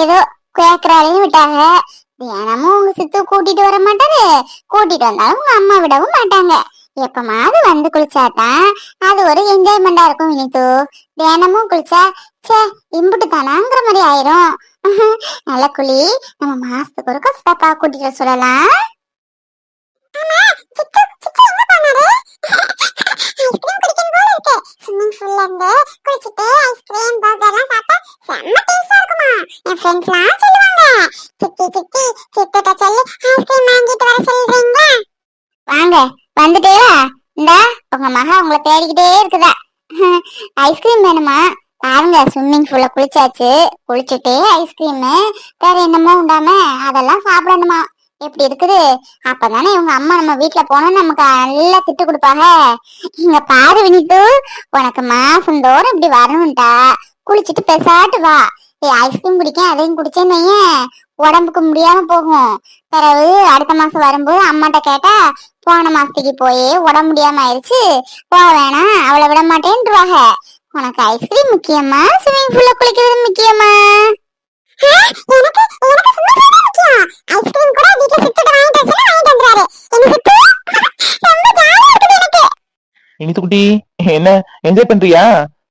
ஏதோ கேக்குறாலையும் விட்டாங்க. தினமும் உங்க சித்து கூட்டிட்டு வர மாட்டாரு. கூட்டிட்டு வந்தாலும் உங்க அம்மா விடவும் மாட்டாங்க. எப்பமாவது வந்து குளிச்சாதான் அது ஒரு என்ஜாய்மெண்டா இருக்கும் வினித்து தினமும் குளிச்சா ச்சே இம்புட்டு தானாங்கிற மாதிரி ஆயிரும். நல்ல குழி நம்ம மாசத்துக்கு ஒரு சித்தப்பா கூட்டிட்டு சொல்லலாம். ஃப்ரெண்ட்ஸ்லாம் சொல்லுவாங்க சித்தி சித்தி சித்திட்ட சொல்லி ஐஸ்கிரீம் வாங்கிட்டு வர சொல்றீங்களா? வாங்க வந்துட்டேவா இந்த உங்க மகா உங்களை தேடிக்கிட்டே இருக்குதா? ஐஸ்கிரீம் வேணுமா? பாருங்க ஸ்விம்மிங் பூல்ல குளிச்சாச்சு. குளிச்சுட்டே ஐஸ்கிரீம் வேற என்னமோ உண்டாம அதெல்லாம் சாப்பிடணுமா? எப்படி இருக்குது? அப்பதானே இவங்க அம்மா நம்ம வீட்டுல போனா நமக்கு நல்லா திட்டு கொடுப்பாங்க. இங்க பாரு வினிட்டு உனக்கு மாசந்தோறும் இப்படி வரணும்டா. குளிச்சுட்டு பெசாட்டு வா. ஏ ஐஸ்கிரீம் குடிக்கேன் அதையும் குடிச்சேன்னு உடம்புக்கு முடியாம போகும். பிறகு அடுத்த மாசம் வரும்போது அம்மாட்ட கேட்டா போன மாசத்துக்கு போய் உடம்பு முடியாம ஆயிடுச்சு போக வேணாம் அவளை விட மாட்டேன்ருவாங்க. உனக்கு ஐஸ்கிரீம் முக்கியமா? ஸ்விம்மிங் பூல்ல குளிக்கிறது முக்கியமா ஐஸ்கிரீம் கூட வீட்ல சித்துட்டு வாங்கிட்டு வர சொல்லி வாங்கிட்டு வந்துறாரு எனக்கு சித்து ரொம்ப ஜாலியா இருக்குது எனக்கு இனித்து குட்டி என்ன என்ஜாய் பண்றியா?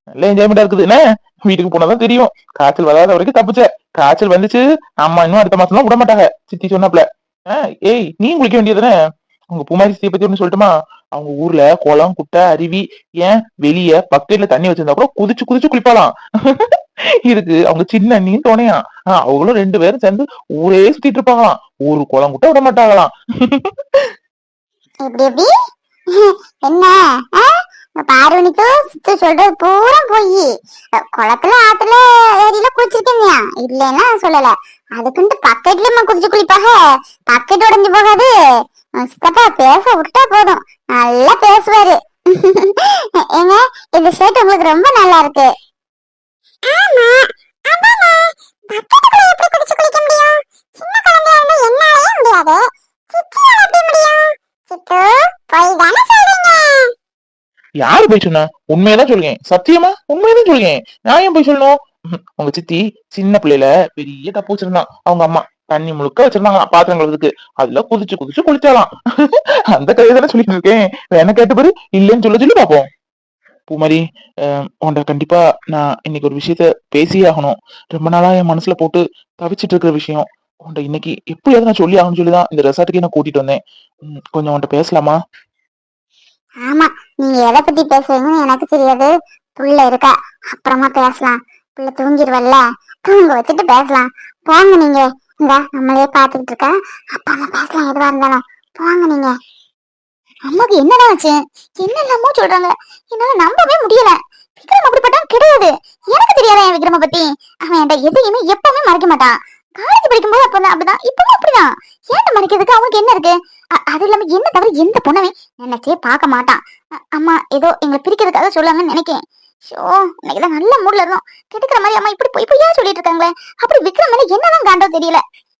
நல்ல என்ஜாய்மெண்டா இருக்குது. என்ன? வீட்டுக்கு போனாதான் தெரியும். காய்ச்சல் வராத வரைக்கும் தப்பிச்ச. காய்ச்சல் வந்துச்சு அம்மா இன்னும் அடுத்த மாசம் விட மாட்டாங்க சித்தி சொன்னாப்ல ஆஹ் ஏய் நீ குளிக்க வேண்டியதுதானே? உங்க பூமாரி சித்தியை பத்தி ஒண்ணு சொல்லட்டுமா? அவங்க ஊர்ல குளம் குட்டை அருவி ஏன் வெளிய பக்கெட்ல தண்ணி வச்சிருந்தா கூட குதிச்சு குதிச்சு குளிப்பாலாம் இதுக்கு அவங்க சின்ன அண்ணியும் துணையா அவங்களும் ரெண்டு பேரும் சேர்ந்து ஊரே சுத்திட்டு இருப்பாங்களாம். ஊரு குளம் குட்டை விட மாட்டாங்களாம். என்ன? ஆ? சித்து சொல்றது பூரா போய். குளத்துல ஆத்துல ஏரியில குளிச்சிருக்கீங்க இல்லைன்னா சொல்லல. அதுக்குன்ட்டு பக்கெட்லயுமா குடிச்சு குளிப்பாக. பக்கெட் உடஞ்சு போகாது. உங்க சித்தப்பா பேச விட்டா போதும். நல்லா பேசுவாரு. ஏங்க இந்த ஷர்ட் உங்களுக்கு ரொம்ப நல்லா இருக்கு. ஆமா. அதானே பக்கெட்டுக்குள்ள எப்படி குதிச்சு குளிக்க முடியும்? சின்ன குழந்தையா இருந்தா என்னாலயே முடியாது. சித்தியால எப்படி முடியும்? சித்து போய் தானே சொல்றீங்க. யாரு போய் சொன்னா? உண்மையதான் சொல்லுங்க சத்தியமா? உண்மையதான் சொல்லுங்க நான் ஏன் போய் சொல்லணும்? ம்ஹும். உங்க சித்தி சின்ன பிள்ளையில பெரிய தப்பு வச்சிருந்தான். அவங்க அம்மா தண்ணி முழுக்க வச்சிருந்தாங்க பாத்திரம் கழுவுறதுக்கு. அதுல குதிச்சு குதிச்சு குளிச்சாலாம். அந்த கதையை தானே சொல்லிட்டு இருக்கேன். வேணா கேட்டு பாரு? இல்லைன்னு சொல்ல சொல்லி பாப்போம். பூமாரி உன்ட கண்டிப்பா நான் இன்னைக்கு ஒரு விஷயத்த பேசியே ஆகணும். ரொம்ப நாளா என் மனசுல போட்டு தவிச்சிட்டு இருக்கிற விஷயம். உன்ட இன்னைக்கு எப்படியாவது நான் சொல்லி ஆகணும்னு சொல்லிதான் இந்த ரெசார்ட்டுக்கே நான் கூட்டிட்டு வந்தேன். கொஞ்சம் உன்கிட்ட பேசலாமா? ஆமா. நீங்க எதை பத்தி பேசுறீங்கன்னு எனக்கு தெரியாது. புள்ள இருக்கா அப்புறமா பேசலாம். புள்ள தூங்கிடுவல்ல. தூங்க வச்சுட்டு பேசலாம். போங்க நீங்க. இந்த நம்மளே பாத்துக்கிட்டு இருக்கா. அப்புறமா பேசலாம் எதுவா இருந்தாலும். போங்க நீங்க. அம்மாக்கு என்னடா ஆச்சு? என்னெல்லாமோ சொல்றாங்க. என்னால நம்பவே முடியல. விக்ரம் அப்படிப்பட்டவன் கிடையாது. எனக்கு தெரியாதா என் விக்ரம பத்தி? அவன் என்கிட்ட எதையுமே எப்பவுமே மறைக்க மாட்டான். காலேஜ் படிக்கும்போது அப்பதான் அப்படிதான். இப்பவும் அப்படிதான். ஏன் மறைக்கிறதுக்கு அவனுக்கு என்ன இருக்கு? அது இல்லாம என்ன தவிர எந்த பொண்ணவே நினைச்சே பார்க்க மாட்டான். அம்மா ஏதோ எங்களை பிரிக்கிறதுக்காக சொல்லுவாங்கன்னு நினைக்கேன். ஷோ இன்னைக்குதான் நல்ல மூட்ல இருந்தோம். கெடுக்கிற மாதிரி அம்மா இப்படி போய் பொய்யா சொல்லிட்டு இருக்காங்களே? அப்படி விக்ரம் மேல என்னதான் காண்டோ தெரியல.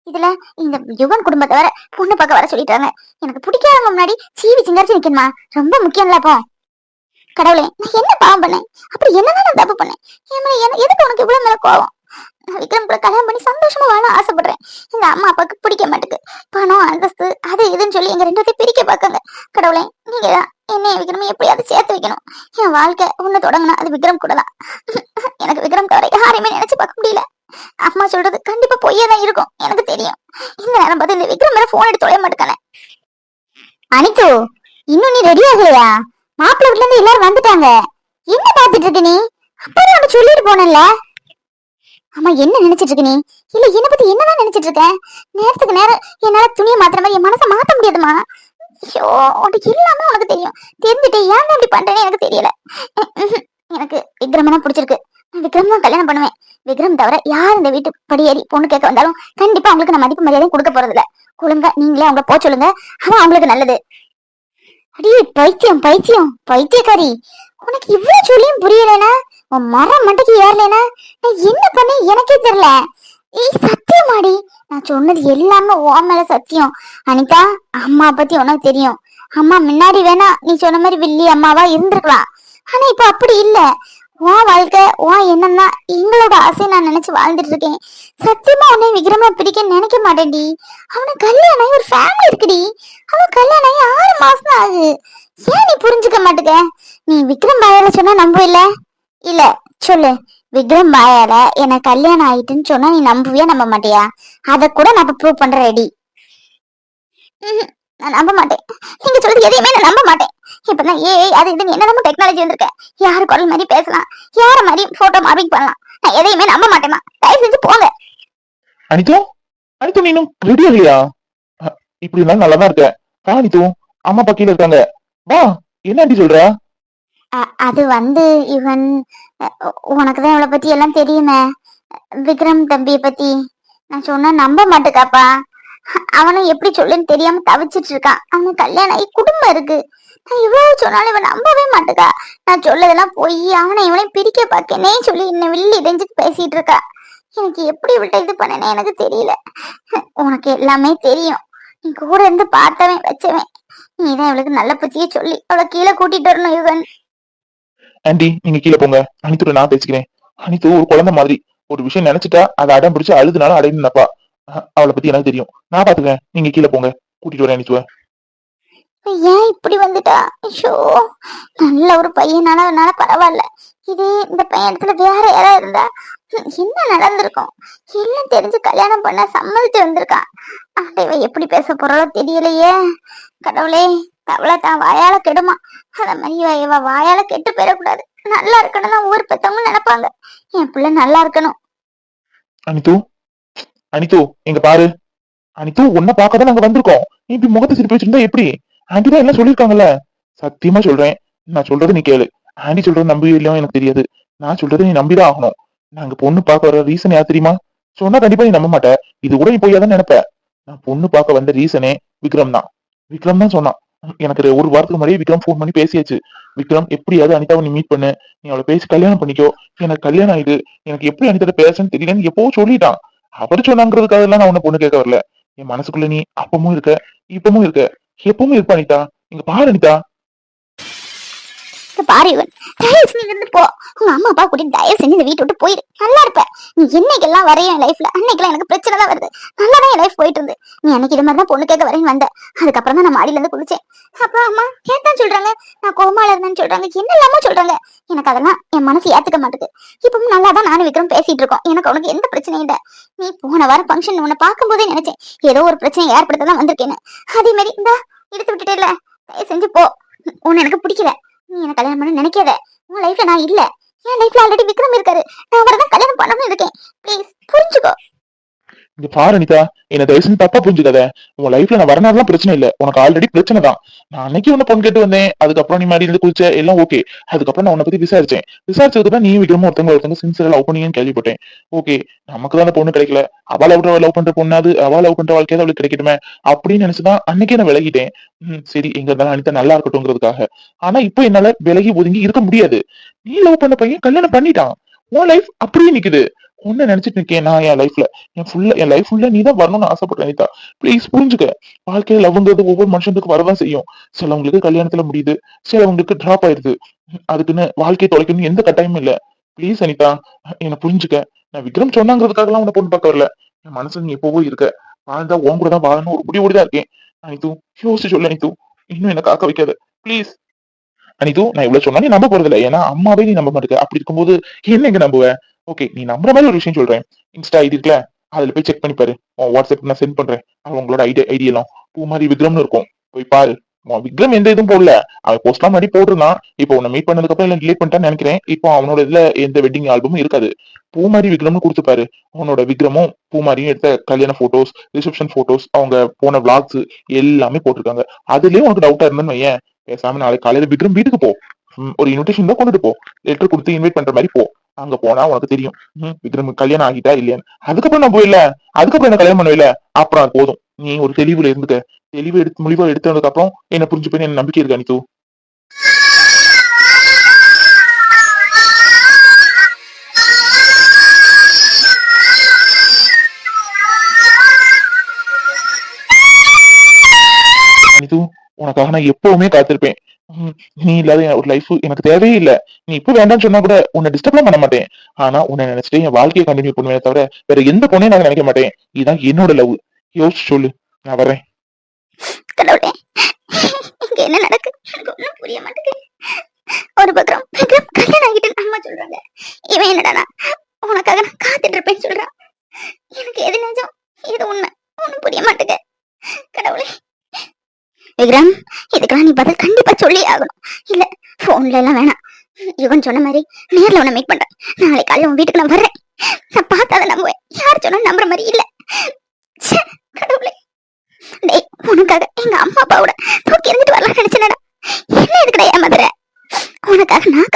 இதுல இந்த யுவன் குடும்பத்தை வர பொண்ணு பார்க்க வர சொல்லிட்டாங்க. எனக்கு பிடிக்காதவங்க முன்னாடி சீவி சிங்கரிச்சு நிக்கணுமா? ரொம்ப முக்கியம்ல அப்போ. கடவுளே நான் என்ன பாவம் பண்ணேன்? அப்படி என்னதான் நான் தப்பு பண்ணேன்? என்ன எதுக்கு உனக்கு இவ்வளவு மேல கோவம்? விக்ரம் கூட கல்யாணம் பண்ணி சந்தோஷமா வாழ ஆசைப்படுறேன். எங்க அம்மா அப்பாவுக்கு பிடிக்க மாட்டேங்குது பணம் அந்தஸ்து அது இதுன்னு சொல்லி எங்க ரெண்டுத்தையும் பிரிக்க பார்க்காங்க. கடவுளே நீங்க தான் என்னைய விக்ரம் எப்படியாவது சேர்த்து வைக்கணும். என் வாழ்க்கை ஒண்ணு தொடங்கினா அது விக்ரம் கூட தான். எனக்கு விக்ரம் தவிர யாரையுமே நினைச்சு பார்க்க முடியல. அம்மா சொல்றது கண்டிப்பா பொய்யே தான் இருக்கும். எனக்கு தெரியும். இந்த நேரம் பார்த்து இந்த விக்ரம் மேல போன் எடுத்து தொலைய மாட்டேங்கானே அனித்து இன்னும் நீ ரெடி ஆகலையா? மாப்பிள்ள வீட்ல இருந்து எல்லாரும் வந்துட்டாங்க. என்ன பாத்துட்டு இருக்க நீ? அப்பதான் சொல்லிட்டு போனேன்ல. ஆமா என்ன நினைச்சிட்டு இருக்க நீ? இல்ல என்ன பத்தி என்னதான் நினைச்சிட்டு இருக்க? நேரத்துக்கு நேரம் என்னால துணியை மாத்துற மாதிரி என் மனசை மாத்த முடியாதுமா ஐயோ உனக்கு எல்லாமே உனக்கு தெரியும். தெரிஞ்சுட்டு ஏன் இப்படி பண்றேன்னு எனக்கு தெரியல. எனக்கு விக்ரமனா பிடிச்சிருக்கு. நான் விக்ரம் தான் கல்யாணம் பண்ணுவேன். விக்ரம் தவிர யார் இந்த வீட்டு படியேறி பொண்ணு கேட்க வந்தாலும் கண்டிப்பா அவங்களுக்கு நான் மதிப்பு மரியாதையும் கொடுக்க போறது இல்ல ஒழுங்கா நீங்களே அவங்க போக சொல்லுங்க. அதான் அவங்களுக்கு நல்லது. அடி பைத்தியம் பைத்தியம் பைத்தியக்காரி. உனக்கு இவ்வளவு சொல்லியும் புரியலன்னா மரம் மட்டுக்கு ஏறலைனா நான் என்ன பண்ணேன் எனக்கே தெரியல. ஏய் சத்தியமாடி. நான் சொன்னது எல்லாமே உன் மேல சத்தியம். அனிதா அம்மா பத்தி உனக்கு தெரியும். அம்மா முன்னாடி வேணா நீ சொன்ன மாதிரி வில்லி அம்மாவா இருந்திருக்கலாம். ஆனா இப்போ அப்படி இல்ல. உன் வாழ்க்கை உன் என்னன்னா எங்களோட ஆசையை நான் நினைச்சு வாழ்ந்துட்டு இருக்கேன். சத்தியமா உன்னை விக்ரமா பிடிக்க நினைக்க மாட்டேன்டி. அவனுக்கு கல்யாணம் ஆகி ஒரு ஃபேமிலி இருக்குடி. அவன் கல்யாணம் ஆகி ஆறு மாசம் தான் ஆகுது. ஏன் நீ புரிஞ்சுக்க மாட்டேங்க நீ விக்ரம் பாயால சொன்னா நம்ப இல்லை இல்ல சொல்லு. விக்ரம் பாயால எனக்கு கல்யாணம் ஆயிட்டுன்னு சொன்னா நீ நம்புவியா நம்ப மாட்டியா? அத கூட நான் ப்ரூவ் பண்ற ரெடி நான் நம்ப மாட்டேன். நீங்க சொல்றது எதையுமே நான் நம்ப மாட்டேன். இப்பதான் ஏ அது என்ன என்னென்னமோ டெக்னாலஜி வந்திருக்க. யாரு குரல் மாதிரி பேசலாம். யார மாதிரி போட்டோ மார்பிங் பண்ணலாம். நான் எதையுமே நம்ப மாட்டேமா தயவு செஞ்சு போங்க. அனிதா? அனிதா நீனும் ரெடி இல்லையா இப்படி இருந்தாலும் நல்லா தான் இருக்க வா அம்மா அப்பா இருக்காங்க. வா என்ன ஆண்டி சொல்ற? அது வந்து இவன் உனக்கு தான் இவளை பத்தி எல்லாம் தெரியுமே. விக்ரம் தம்பிய பத்தி. நான் சொன்னா நம்ப மாட்டுக்காப்பா. அவனும் எப்படி சொல்லுன்னு தெரியாம தவிச்சிட்டு இருக்கான். அவனுக்கு கல்யாணம் ஆகி குடும்பம் இருக்கு. நான் இவ்வளவு சொன்னாலும் இவன் நம்பவே மாட்டுக்கா. நான் சொல்லதெல்லாம் போய் அவனை இவனையும் பிரிக்க பார்க்கனே சொல்லி என்ன வில்லி இடைஞ்சிட்டு பேசிட்டு இருக்கா. எனக்கு எப்படி இவள்கிட்ட இது பண்ணனே எனக்கு தெரியல. உனக்கு எல்லாமே தெரியும். நீ கூட இருந்து பார்த்தவன் வச்சவன். நீதான் இவளுக்கு நல்ல புத்தியே சொல்லி அவளை கீழே கூட்டிட்டு வரணும் இவன். ஆண்டி நீங்க கீழே போங்க. அனித்துட நான் பேசிக்கிறேன். அனித்து ஒரு குழந்தை மாதிரி. ஒரு விஷயம் நினைச்சிட்டா அதை அடம் பிடிச்சு அழுதுனாலும் அடையணும்னப்பா அவளை பத்தி எனக்கு தெரியும். நான் பாத்துக்கிறேன். நீங்க கீழே போங்க. கூட்டிட்டு வரேன் அனித்துவ ஏன் இப்படி வந்துட்டா? ஐயோ நல்ல ஒரு பையனால பரவாயில்ல. இதே இந்த பையன் வேற யாரா இருந்தா என்ன நடந்திருக்கும்? எல்லாம் தெரிஞ்சு கல்யாணம் பண்ண சம்மதிச்சு வந்திருக்கான். ஆனா எப்படி பேச போறாளோ தெரியலையே. கடவுளே அவளை தான் வாயால கெடுமா. அத மாதிரி இவ இவ வாயால கெட்டு போயிடக்கூடாது. நல்லா இருக்கணும் தான் ஊர் பெத்தவங்க நினைப்பாங்க. என் பிள்ளை நல்லா இருக்கணும். அனித்து அனித்து இங்க பாரு. அனித்து உன்னை பார்க்க தான் நாங்க வந்திருக்கோம். நீ இப்படி முகத்தை சிரிப்பு வச்சிருந்தா எப்படி? ஆண்டி தான் எல்லாம் சொல்லியிருக்காங்கல்ல? சத்தியமா சொல்றேன். நான் சொல்றது நீ கேளு. ஆண்டி சொல்றது நம்பி இல்லையோ எனக்கு தெரியாது. நான் சொல்றது நீ நம்பிதான் ஆகணும். நாங்க பொண்ணு பார்க்க வர ரீசன் யார் தெரியுமா? சொன்னா கண்டிப்பா நீ நம்ப மாட்டேன் இது கூட நீ பொய்யாதான் நினைப்ப. நான் பொண்ணு பார்க்க வந்த ரீசனே விக்ரம் தான். விக்ரம் தான் சொன்னான். எனக்கு ஒரு வாரத்துக்கு முன்னாடியே விக்ரம் ஃபோன் பண்ணி பேசியாச்சு. விக்ரம் எப்படியாவது அனிதாவை நீ மீட் பண்ணு. நீ அவளை பேசி கல்யாணம் பண்ணிக்கோ. எனக்கு கல்யாணம் ஆயிடு. எனக்கு எப்படி அனிதா பேசுன்னு தெரியலன்னு எப்போ சொல்லிட்டான். அவர் சொன்னாங்கிறதுக்காக எல்லாம் நான் உன்னை பொண்ணு கேட்க வரல. என் மனசுக்குள்ள நீ அப்பமும் இருக்க இப்பமும் இருக்க. எப்பவும் இருப்ப அனிதா. இங்க பாரு அனிதா. இங்க பாரு இவன். தயவு செஞ்சு இருந்து போ. உங்க அம்மா அப்பா கூட்டிட்டு தயவு செஞ்சு இந்த வீட்டை விட்டு போயிரு. நல்லா இருப்ப. நீ என்னைக்கெல்லாம் வரையும் என் லைஃப்ல அன்னைக்கெல்லாம் எனக்கு பிரச்சனை தான் வருது. நல்லா தான் என் லைஃப் போயிட்டு இருந்து. நீ அன்னைக்கு இது மாதிரி தான் பொண்ணு கேட்க வரேன்னு வந்த. அதுக்கப்புறம் தான் நான் மாடியில இருந்து குளிச்சேன். அப்புறம் அம்மா ஏத்தான் சொல்றாங்க? நான் கோமால இருந்தேன்னு சொல்றாங்க. என்ன இல்லாம சொல்றாங்க? எனக்கு அதெல்லாம் என் மனசு ஏத்துக்க மாட்டேங்குது இப்பவும் நல்லா தான் நானும் விக்ரம் பேசிட்டு இருக்கோம். எனக்கு உனக்கு எந்த பிரச்சனையும் இல்லை. நீ போன வாரம் ஃபங்க்ஷன் உன்னை பார்க்கும்போதே நினைச்சேன். ஏதோ ஒரு பிரச்சனை ஏற்படுத்த தான் வந்திருக்கேன்னு. அதே மாதிரி இந்த எடுத்து விட்டுட்டே இல்ல தயவு செஞ்சு போ. உன்னை எனக்கு பிடிக்கல. நீ என்ன கல்யாணம் பண்ண நினைக்காத. உன் லைஃப்ல நான் இல்ல. என் லைஃப்ல ஆல்ரெடி விக்ரம் இருக்காரு. நான் அவரை தான் கல்யாணம் பண்ணணும்னு இருக்கேன். ப்ளீஸ் புரிஞ்சுக்கோ. இங்க பாரு அனிதா என்ன தயவு செஞ்சு தப்பா புரிஞ்சுக்காத. உன் லைஃப்ல நான் வரனாலாம் பிரச்சனை இல்ல. உனக்கு ஆல்ரெடி பிரச்சனை தான். நான் அன்னைக்கு உன்ன பொண்ணு கேட்டு வந்தேன். அதுக்கப்புறம் நீ மாதிரி இருந்து குளிச்ச எல்லாம் ஓகே அதுக்கப்புறம் நான் உன்னை பத்தி விசாரிச்சேன். விசாரிச்சதுக்கு தான் நீ விக்ரமும் ஒருத்தவங்க ஒருத்தவங்க சின்சியரா லவ் பண்ணீங்கன்னு கேள்விப்பட்டேன். ஓகே நமக்கு தானே பொண்ணு கிடைக்கல. அவ லவ் லவ் பண்ற பொண்ணாது அவ லவ் பண்ற வாழ்க்கையாவது அவளுக்கு கிடைக்கணுமே அப்படின்னு நினைச்சுதான் அன்னைக்கே நான் விலகிட்டேன். ம், சரி எங்க இருந்தாலும் அனிதா நல்லா இருக்கட்டும்ங்கிறதுக்காக. ஆனா இப்போ என்னால விலகி ஒதுங்கி இருக்க முடியாது. நீ லவ் பண்ண பையன் கல்யாணம் பண்ணிட்டான். உன் லைஃப் அப்படியே நிக்குது. உன்ன நினைச்சிட்டு இருக்கேன் நான் என் லைஃப்ல என் ஃபுல்லா என் லைஃப் ஃபுல்லா நீ தான் வரணும்னு ஆசைப்பட்டேன் அனிதா. ப்ளீஸ் புரிஞ்சுக்க. வாழ்க்கையில லவ்ங்கிறது ஒவ்வொரு மனுஷனுக்கு வரதான் செய்யும். சிலவங்களுக்கு கல்யாணத்துல முடியுது சிலவங்களுக்கு டிராப் ஆயிருது அதுக்குன்னு வாழ்க்கையை தொலைக்கணும்னு எந்த கட்டாயமும் இல்ல. ப்ளீஸ் அனிதா என்ன புரிஞ்சுக்க. நான் விக்ரம் சொன்னாங்கிறதுக்காகலாம் உன்னை பொண்ணு பார்க்க வரல. என் மனசுல நீ எப்பவோ இருக்க. வாழ்ந்தா உன் கூட தான் வாழணும் ஒரு முடிவோடு தான் இருக்கேன். அனிது யோசிச்சு சொல்லு அனிது. இன்னும் என்ன காக்க வைக்காத. ப்ளீஸ் அனிது நான் இவ்வளவு சொன்னா நீ நம்ப போறதில்ல. ஏன்னா அம்மாவே நீ நம்ப மாட்டேங்க அப்படி இருக்கும்போது என்ன இங்க நம்புவ? ஓகே நீ நம்புற மாதிரி ஒரு விஷயம் சொல்றேன். இன்ஸ்டா ஐடி இருக்குல்ல அதுல போய் செக் பண்ணி பாரு. உன் வாட்ஸ்அப் நான் சென்ட் பண்றேன். அவங்களோட உங்களோட ஐடி ஐடி எல்லாம். பூ மாதிரி விக்ரம்னு இருக்கும். போய் பாரு. உன் விக்ரம் எந்த இதுவும் போடல. அவன் போஸ்ட்லாம் முன்னாடி போட்டிருந்தான். இப்போ உன்னை மீட் பண்ணதுக்கு அப்புறம் எல்லாம் டிலே பண்ணிட்டான்னு நினைக்கிறேன். இப்போ அவனோட இதுல எந்த வெட்டிங் ஆல்பமும் இருக்காது. பூ மாதிரி விக்ரம்னு கொடுத்து பாரு. அவனோட விக்ரமும் பூ மாதிரியும் எடுத்த கல்யாண போட்டோஸ் ரிசப்ஷன் போட்டோஸ் அவங்க போன விளாக்ஸ் எல்லாமே போட்டிருக்காங்க. அதுலயும் உனக்கு டவுட்டா இருந்தேன்னு வையேன். பேசாம நாளைக்கு காலையில விக்ரம் வீட்டுக்கு போ. ஒரு இன்விடேஷன் தான் கொண்டுட்டு போ. லெட்டர் கொடுத்து இன்வைட் பண்ற மாதிரி போ. அங்க போனா உனக்கு தெரியும். ம், விக்ரம் கல்யாணம் ஆகிட்டா இல்லையான்னு. அதுக்கப்புறம் நான் போயிடல அதுக்கப்புறம் என்ன கல்யாணம் பண்ணுவில அப்புறம் அது போதும். நீ ஒரு தெளிவுல இருந்துக்க. தெளிவு எடுத்து முடிவா எடுத்ததுக்கு அப்புறம் என்ன புரிஞ்சு போய் எனக்கு நம்பிக்கை இருக்கு அனித்து அனிது உனக்காக நான் எப்பவுமே காத்திருப்பேன். நீ இல்லாத ஒரு லைஃப் எனக்கு தேவையே இல்ல. நீ இப்ப வேண்டாம்னு சொன்னா கூட உன்னை டிஸ்டர்ப்லாம் பண்ண மாட்டேன். ஆனா உன்னை நினைச்சிட்டு என் வாழ்க்கையை கண்டினியூ பண்ணுவேன் தவிர வேற எந்த பொண்ணையும் நான் நினைக்க மாட்டேன். இதுதான் என்னோட லவ் யோசிச்சு சொல்லு. நான் வரேன் என்ன நடக்கு? எனக்கு ஒண்ணும் புரிய மாட்டேங்குது. ஒரு பக்கம் விக்ரம் கல்யாணம் ஆகிட்டு அம்மா சொல்றாங்க. இவன் என்னடா உனக்காக நான் காத்துட்டு இருப்பேன்னு சொல்றான் எனக்கு எது நிஜம் இது உண்மை ஒண்ணும் புரிய மாட்டேங்க கடவுளே விக்ரம் இதுக்கெல்லாம் நீ பதில் கண்டிப்பா சொல்லி ஆகணும் இல்ல போன்ல எல்லாம் வேணாம். யுவன் சொன்ன மாதிரி நேர்ல உன்னை மீட் பண்றேன். நாளை காலையில உன் வீட்டுக்கு நான் வர்றேன். நான் பார்த்தாத நம்புவேன். யார் சொன்னா நம்புற மாதிரி இல்ல. கடவுளே. டேய் உனக்காக எங்க அம்மா அப்பாவோட தூக்கி இருந்துட்டு வரலாம் நினைச்சேனடா. என்ன இதுக்கடா ஏமாத்துற? உனக்காக நான்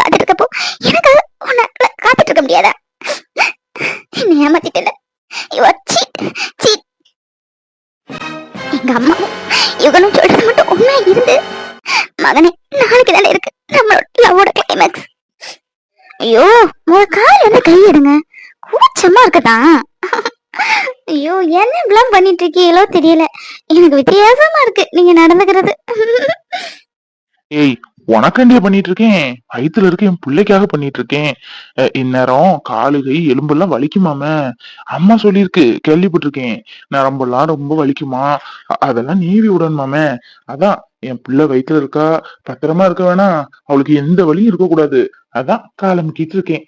இருக்கீங்களோ தெரியல. எனக்கு வித்தியாசமா இருக்கு. நீங்க நடந்துக்கிறது. ஏய் உனக்காண்டியா பண்ணிட்டு இருக்கேன் வயித்துல இருக்க என் பிள்ளைக்காக பண்ணிட்டு இருக்கேன் இந்நேரம் காலு கை எலும்பெல்லாம் வலிக்குமாம? அம்மா சொல்லியிருக்கு கேள்விப்பட்டிருக்கேன். நரம்பெல்லாம் ரொம்ப வலிக்குமா? அதெல்லாம் நீவி விடணுமாமே? அதான் என் பிள்ளை வயித்துல இருக்கா பத்திரமா இருக்க வேணாம் அவளுக்கு எந்த வலியும் இருக்க கூடாது. அதான் காலை முக்கிட்டு இருக்கேன்.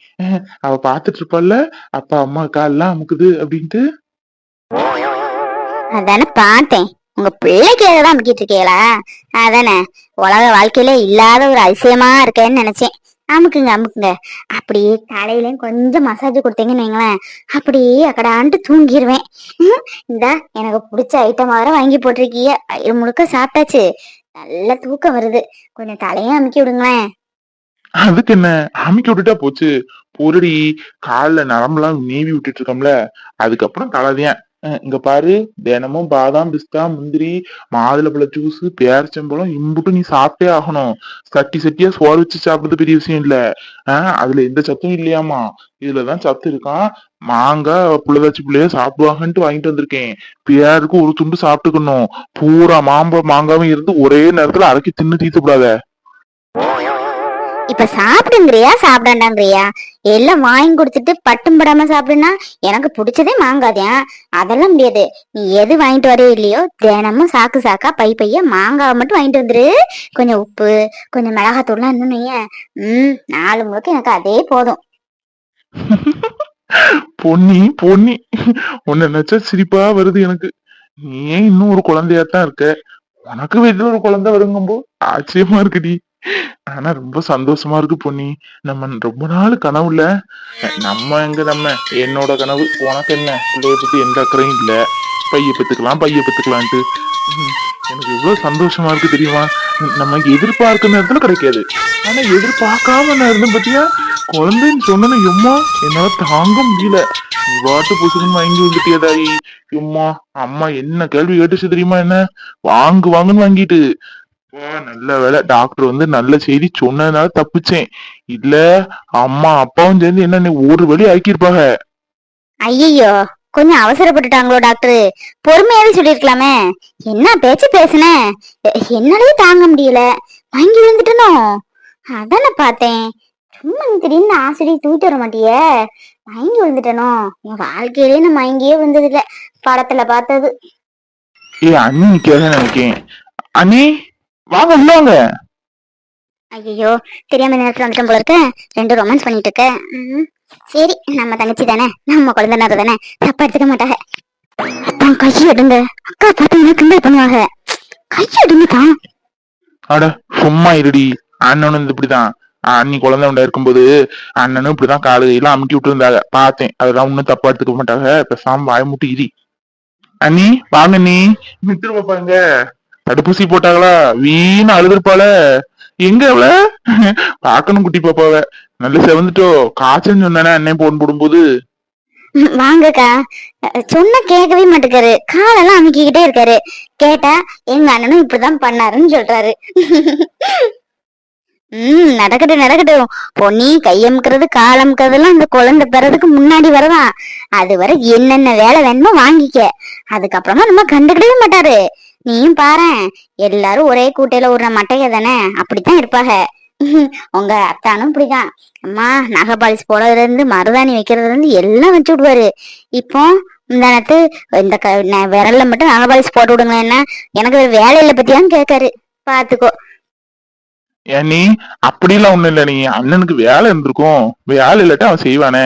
அவ பாத்துட்டு இருப்பாள்ல அப்பா அம்மா கால்லாம் அமுக்குது அப்படின்ட்டு. அதானே பார்த்தேன். உங்க பிள்ளைக்கு எதாவது அமுக்கிட்டு இருக்கீங்களா அதானே உலக வாழ்க்கையில இல்லாத ஒரு அதிசயமா இருக்கேன்னு நினைச்சேன். அமுக்குங்க அமுக்குங்க. அப்படியே தலையிலயும் கொஞ்சம் மசாஜ் கொடுத்தீங்கன்னு வைங்களேன். அப்படியே அக்கடான்ட்டு தூங்கிடுவேன் ம், இந்தா எனக்கு பிடிச்ச ஐட்டம் வேற வாங்கி போட்டிருக்கீங்க வயிறு முழுக்க சாப்பிட்டாச்சு. நல்ல தூக்கம் வருது. கொஞ்சம் தலையும் அமுக்கி விடுங்களேன். அதுக்கு என்ன? அமுக்கி விட்டுட்டா போச்சு. பொருடி காலில் நரம்பெல்லாம் நீவி விட்டுட்டு இருக்கோம்ல. அதுக்கப்புறம் தலைதியான் இங்க பாரு தினமும் பாதாம் பிஸ்தா முந்திரி மாதுளப்பழ ஜூஸ் பேரிச்சம்பழம் இம்புட்டு நீ சாப்பிட்டே ஆகணும். சட்டி சட்டியா சோறு வச்சு சாப்பிடுறது பெரிய விஷயம் இல்ல. ஆஹ் அதுல எந்த சத்தும் இல்லையாமா இதுலதான் சத்து இருக்கான் மாங்காய் புள்ளதாச்சி பிள்ளைய சாப்பிடுவாங்கன்ட்டு வாங்கிட்டு வந்திருக்கேன். பேருக்கு ஒரு துண்டு சாப்பிட்டுக்கணும். பூரா மாம்ப மாங்காவும் இருந்து ஒரே நேரத்துல அரைக்கி தின்னு தீத்து கூடாத இப்ப சாப்பிடுங்கிறியா? சாப்பிடாண்டாங்கிறியா? எல்லாம் வாங்கி கொடுத்துட்டு பட்டும் படாம சாப்பிடுனா எனக்கு பிடிச்சதே மாங்காதான். அதெல்லாம் முடியாது. நீ எது வாங்கிட்டு வரே இல்லையோ தினமும் சாக்கு சாக்கா பை பைய மாங்காவை மட்டும் வாங்கிட்டு வந்துரு. கொஞ்சம் உப்பு கொஞ்சம் மிளகாத்தூள்லாம் இன்னும் உம் நாலு முழுக்க எனக்கு அதே போதும். பொன்னி பொன்னி. உன்னை நினைச்சா சிரிப்பா வருது எனக்கு. நீ ஏன் இன்னும் ஒரு குழந்தையாத்தான் இருக்க. உனக்கு வீட்டுல ஒரு குழந்தை வருங்கும்போ ஆச்சரியமா இருக்குடி. ஆனா ரொம்ப சந்தோஷமா இருக்கு பொன்னி. நம்ம ரொம்ப நாள் கனவுல நம்ம எங்க நம்ம? என்னோட கனவு உனக்கு என்ன? பிள்ளைய பத்தி எந்த அக்கறையும் இல்ல. பைய பெத்துக்கலாம் பைய பெத்துக்கலான்ட்டு. எனக்கு எவ்வளவு சந்தோஷமா இருக்கு தெரியுமா? நம்ம எதிர்பார்க்க நேரத்துல கிடைக்காது. ஆனா எதிர்பார்க்காம நான் இருந்தேன் குழந்தைன்னு சொன்னேன்னு எம்மா என்னால தாங்க முடியல. வாட்டு புசுக்குன்னு வாங்கி வந்துட்டியதாயி எம்மா அம்மா என்ன கேள்வி கேட்டுச்சு தெரியுமா என்ன? வாங்கு வாங்குன்னு வாங்கிட்டு. நல்ல வேலை. டாக்டர் வந்து நல்ல செய்தி சொன்னதுனால தப்பிச்சேன். இல்ல அம்மா அப்பாவும் சேர்ந்து என்ன ஒரு வழி ஆக்கியிருப்பாங்க? ஐயோ கொஞ்சம் அவசரப்பட்டுட்டாங்களோ டாக்டர் பொறுமையாவே சொல்லிருக்கலாமே என்ன பேச்சு பேசுனே? எ- என்னாலயே தாங்க முடியல. வாங்கி விழுந்துட்டனோ? அதானே பார்த்தேன். சும்மா திடீர்னு ஆசிரியர் தூக்கிட்டு வர மாட்டியே? வாங்கி விழுந்துட்டனோ? என் வாழ்க்கையிலேயே நான் வாங்கியே விழுந்தது இல்ல படத்துல பார்த்தது. ஏ அண்ணி நிக்கிறத நினைக்கேன் அண்ணி? வாங்க உள்ள வாங்க. ஐயோ தெரியாம நேரத்துல வந்துட்டோம் போல இருக்க. ரெண்டு ரொமான்ஸ் பண்ணிட்டு இருக்க. சரி நம்ம தங்கச்சி தானே? நம்ம குழந்தைனாரு தானே? தப்பா எடுத்துக்க மாட்டாங்க. அதான் கையை எடுங்க. அக்கா பார்த்தீங்கன்னா கிண்டல் பண்ணுவாங்க? கையை எடுங்கதான் அட சும்மா இருடி. அண்ணனும் இப்படிதான். அண்ணி குழந்தை உண்டா இருக்கும்போது அண்ணனும் இப்படிதான் காலு கையெல்லாம் அமுக்கி விட்டு இருந்தாங்க பார்த்தேன். அதெல்லாம் ஒண்ணும் தப்பா எடுத்துக்க மாட்டாங்க. பேசாம வாய முட்டி இரி. அண்ணி வாங்க அண்ணி. மித்திரு பாப்பாங்க தடுப்பூசி போட்டாங்களா? வீணு அழுதுருப்பாள. எங்க அவள? பாக்கணும் குட்டி பாப்பாவ. நல்ல செவந்துட்டோ. காய்ச்சல் சொன்னானே அண்ணன் போன் போடும்போது. வாங்கக்கா. சொன்ன கேட்கவே மாட்டேக்காரு. காலெல்லாம் அமுக்கிக்கிட்டே இருக்காரு. கேட்டா எங்க அண்ணனும் இப்படிதான் பண்ணாருன்னு சொல்றாரு. உம் நடக்கட்டும் நடக்கட்டும். பொன்னி கையமுக்கிறது கால் அமுக்கிறதெல்லாம் அந்த குழந்தை பிறதுக்கு முன்னாடி வரதான். அது வரை என்னென்ன வேலை வேணுமோ வாங்கிக்க. அதுக்கப்புறமா நம்ம கண்டுக்கிடவே மாட்டாரு. நீயும் பாரேன் எல்லாரும் ஒரே கூட்டையில விடுற மட்டைக தானே? அப்படித்தான் இருப்பாங்க. உங்க அத்தானும் இப்படிதான். அம்மா நகைபாலிஸ் போடுறதுல இருந்து மருதாணி வைக்கிறதுல இருந்து எல்லாம் வச்சு விடுவாரு. இப்போ இந்த நேரத்து இந்த க ந- விரல்ல மட்டும் நகை போட்டு விடுங்க என்ன எனக்கு வேற வேலை பத்தியான்னு கேட்காரு. பாத்துக்கோ. ஏன் நீ அப்படிலாம் ஒண்ணும் இல்ல. நீ அண்ணனுக்கு வேலை இருந்திருக்கும். வேலை இல்லட்டு அவன் செய்வானே.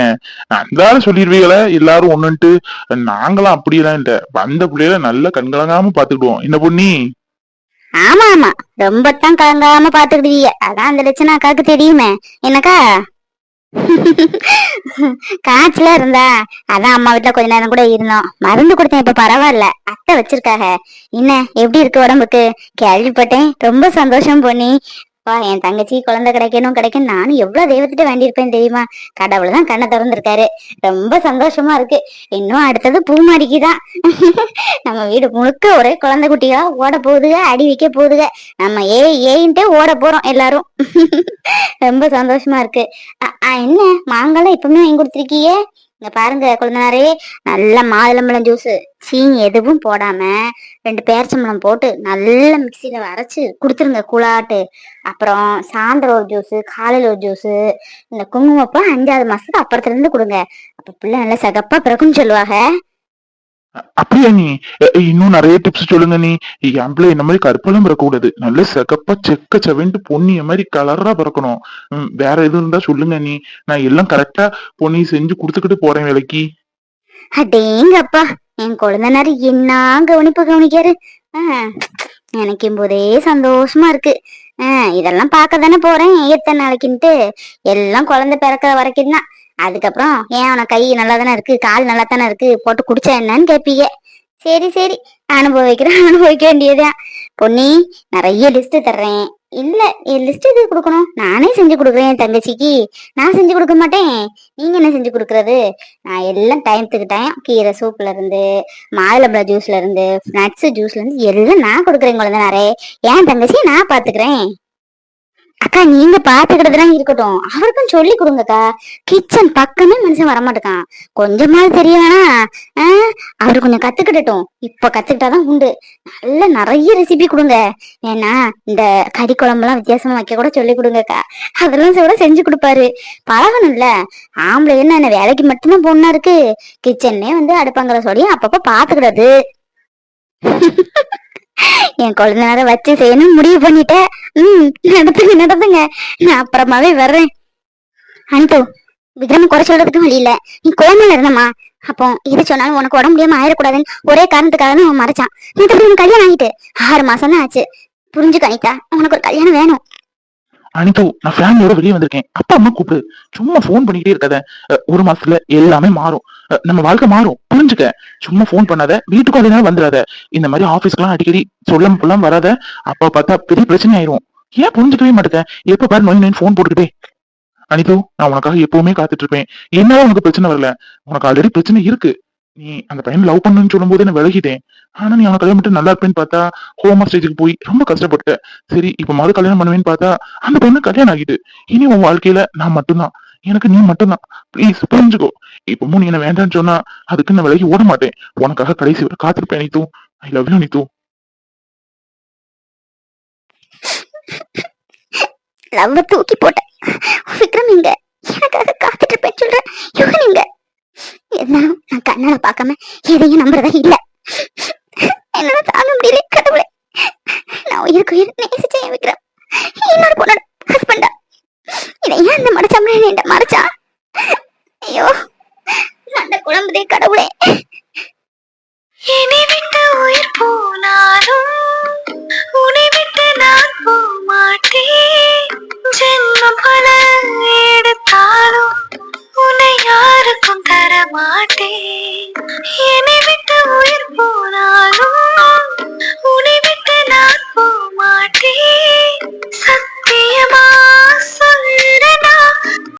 அந்தாலும் சொல்லிடுவீங்கள எல்லாரும் ஒண்ணுன்ட்டு. நாங்களாம் அப்படியெல்லாம் இல்ல. வந்த பிள்ளையில நல்லா கண்கலங்காம பாத்துக்கிடுவோம் என்ன பொண்ணி ஆமா ஆமா. ரொம்ப தான் கலங்காம பாத்துக்கிடுவீங்க அதான் அந்த லட்சணம் அக்காவுக்கு தெரியுமே. என்னக்கா? காய்ச்சலா இருந்தா அதான் அம்மா வீட்டுல கொஞ்ச நேரம் கூட இருந்தோம். மருந்து கொடுத்தேன் இப்ப பரவாயில்ல. அத்தை வச்சிருக்காக என்ன எப்படி இருக்கு உடம்புக்கு? கேள்விப்பட்டேன். ரொம்ப சந்தோஷம் பொண்ணி பா என் தங்கச்சி குழந்தை கிடைக்கணும் கிடைக்கும் நானும் எவ்வளவு தெய்வத்திட்ட வேண்டியிருப்பேன் தெரியுமா? கடவுள் தான் கண்ணை திறந்திருக்காரு. ரொம்ப சந்தோஷமா இருக்கு. இன்னும் அடுத்தது பூமாரிக்கு தான் நம்ம வீடு முழுக்க ஒரே குழந்தை குட்டியா ஓட போகுதுக அடி வைக்க போகுதுக. நம்ம ஏ ஏன்ட்டே ஓட போறோம் எல்லாரும். ரொம்ப சந்தோஷமா இருக்கு. என்ன? மாங்காய் இப்பவுமே வாங்கி கொடுத்துருக்கியே? இங்க பாருங்க குழந்தைனாரே நல்ல மாதுளம்பழம் ஜூஸ் சீனி எதுவும் போடாம ரெண்டு பேரிச்சம்பழம் போட்டு நல்ல மிக்சியில அரைச்சு கொடுத்துருங்க கூழாட்டு. அப்புறம் சாயந்தரம் ஒரு ஜூஸ் காலையில ஒரு ஜூஸ் இந்த குங்குமப்பா அஞ்சாவது மாசத்துக்கு அப்புறத்துல இருந்து கொடுங்க. அப்ப பிள்ளை நல்லா சகப்பா பிறக்கும்னு சொல்லுவாங்க. அப்படியா நீ? இன்னும் நிறைய டிப்ஸ் சொல்லுங்க நீ. என் பிள்ளை இந்த மாதிரி கருப்பெல்லாம் பிறக்கக்கூடாது. நல்ல செகப்பா செக்க செவன்ட்டு பொன்னிய மாதிரி கலரா பிறக்கணும். வேற எதுவும் இருந்தா சொல்லுங்க நீ. நான் எல்லாம் கரெக்டா பொன்னி செஞ்சு கொடுத்துக்கிட்டு போறேன் வேலைக்கு. அடேங்கப்பா என் குழந்தைனாரு என்ன கவனிப்பு கவனிக்காரு? ஆஹ், நினைக்கும் போதே சந்தோஷமா இருக்கு. இதெல்லாம் பார்க்க தானே போறேன் எத்தனை நாளைக்குன்ட்டு. எல்லாம் குழந்தை பிறக்கிற வரைக்கும் தான் அதுக்கப்புறம் ஏன் அவன கை நல்லா தானே இருக்கு? கால் நல்லா தானே இருக்கு? போட்டு குடிச்சா என்னன்னு கேட்பீங்க சரி சரி. அனுபவிக்கிறேன் அனுபவிக்க வேண்டியதுதான். பொன்னி நிறைய லிஸ்ட் தர்றேன். இல்ல லிஸ்ட் எது கொடுக்கணும்? நானே செஞ்சு கொடுக்குறேன் என் தங்கச்சிக்கு. நான் செஞ்சு கொடுக்க மாட்டேன். நீங்க என்ன செஞ்சு கொடுக்கறது? நான் எல்லாம் டைம்த்துக்கு டைம் கீரை சூப்ல இருந்து மாதுளம்பழ ஜூஸ்ல இருந்து நட்ஸ் ஜூஸ்ல இருந்து எல்லாம் நான் கொடுக்குறேன் குழந்தைனாரே. ஏன் தங்கச்சி நான் பாத்துக்கிறேன். அக்கா நீங்க பாத்துக்கிறதுலாம் இருக்கட்டும். அவருக்கும் சொல்லி கொடுங்கக்கா. கிச்சன் பக்கமே மனுஷன் வரமாட்டேக்கான். கொஞ்சமாவது தெரிய வேணா ஆ, கொஞ்சம் கத்துக்கிட்டட்டும் இப்ப கத்துக்கிட்டாதான் உண்டு. நல்ல நிறைய ரெசிபி கொடுங்க. ஏன்னா இந்த கறி குழம்புலாம் வித்தியாசமா வைக்க கூட சொல்லி கொடுங்கக்கா. அதெல்லாம் கூட செஞ்சு கொடுப்பாரு. பழகணும்ல. ஆம்பளை என்ன என்ன வேலைக்கு மட்டும்தான் பொண்ணா இருக்கு. கிச்சன்லயே வந்து அடுப்பாங்கிற சொல்லி அப்பப்ப பாத்துக்கிறது என் குழந்தைனார வச்சு செய்யணும் முடிவு பண்ணிட்டேன் ம் நடத்துங்க நடத்துங்க. நான் அப்புறமாவே வர்றேன். அன்பு விக்ரம குறை சொல்றதுக்கு வழி இல்ல. நீ கோமல் இருந்தமா அப்போ எது சொன்னாலும் உனக்கு உடம்பு முடியாம ஆயிடக்கூடாதுன்னு ஒரே காரணத்துக்காக தான் அவன் மறைச்சான். நீ உனக்கு கல்யாணம் ஆகிட்டு ஆறு மாசம் தான் ஆச்சு. புரிஞ்சுக்க அனிதா. உனக்கு ஒரு கல்யாணம் வேணும். அனிதோ நான் ஃபேமிலியோட வெளியே வந்திருக்கேன். அப்பா அம்மா கூப்பிடு. சும்மா ஃபோன் பண்ணிக்கிட்டே இருக்காத. ஒரு மாசத்துல எல்லாமே மாறும். நம்ம வாழ்க்கை மாறும். புரிஞ்சுக்க. சும்மா ஃபோன் பண்ணாத. வீட்டுக்கும் அதனால வந்துடாத. இந்த மாதிரி ஆஃபீஸ்க்குலாம் அடிக்கடி சொல்லம் புல்லாம் வராத. அப்பா பார்த்தா பெரிய பிரச்சனை ஆயிரும். ஏன் புரிஞ்சுக்கவே மாட்டேங்க? எப்ப பாரு நோய் நோய் ஃபோன் போட்டுக்கிட்டே. அனிதோ நான் உனக்காக எப்பவுமே காத்துட்டு இருப்பேன். என்னால உனக்கு பிரச்சனை வரல. உனக்கு ஆல்ரெடி பிரச்சனை இருக்கு. நீ அந்த பையன் லவ் பண்ணுன்னு சொல்லும் போது நான் விலகிட்டேன்? ஆனா நீ அவனை கல்யாணம் பண்ணிட்டு நல்லா இருப்பேன்னு பார்த்தா ஹோமா ஸ்டேஜுக்கு போய் ரொம்ப கஷ்டப்பட்ட சரி இப்ப மறு கல்யாணம் பண்ணுவேன்னு பார்த்தா அந்த பையனுக்கு கல்யாணம் ஆகிட்டு. இனி உன் வாழ்க்கையில நான் மட்டும்தான். எனக்கு நீ மட்டும்தான். ப்ளீஸ் புரிஞ்சுக்கோ. இப்பவும் நீ என்ன வேண்டாம்னு சொன்னா அதுக்கு நான் விலகி ஓட மாட்டேன். உனக்காக கடைசி வரை காத்திருப்பேன் நீ ஐ லவ் யூ நீ லவ் தூக்கி போட்டேன். விக்ரம் இங்க. எனக்காக காத்துட்டு இருப்பேன்னு சொல்றேன். இவன் நீங்க என்ன? நான் கண்ணால பார்க்காம எதையும் நம்புறதா இல்ல. என்னால தாங்க முடியல கடவுளே. நான் உயிருக்கு உயிர் நேசிச்சேன் விக்ரம்.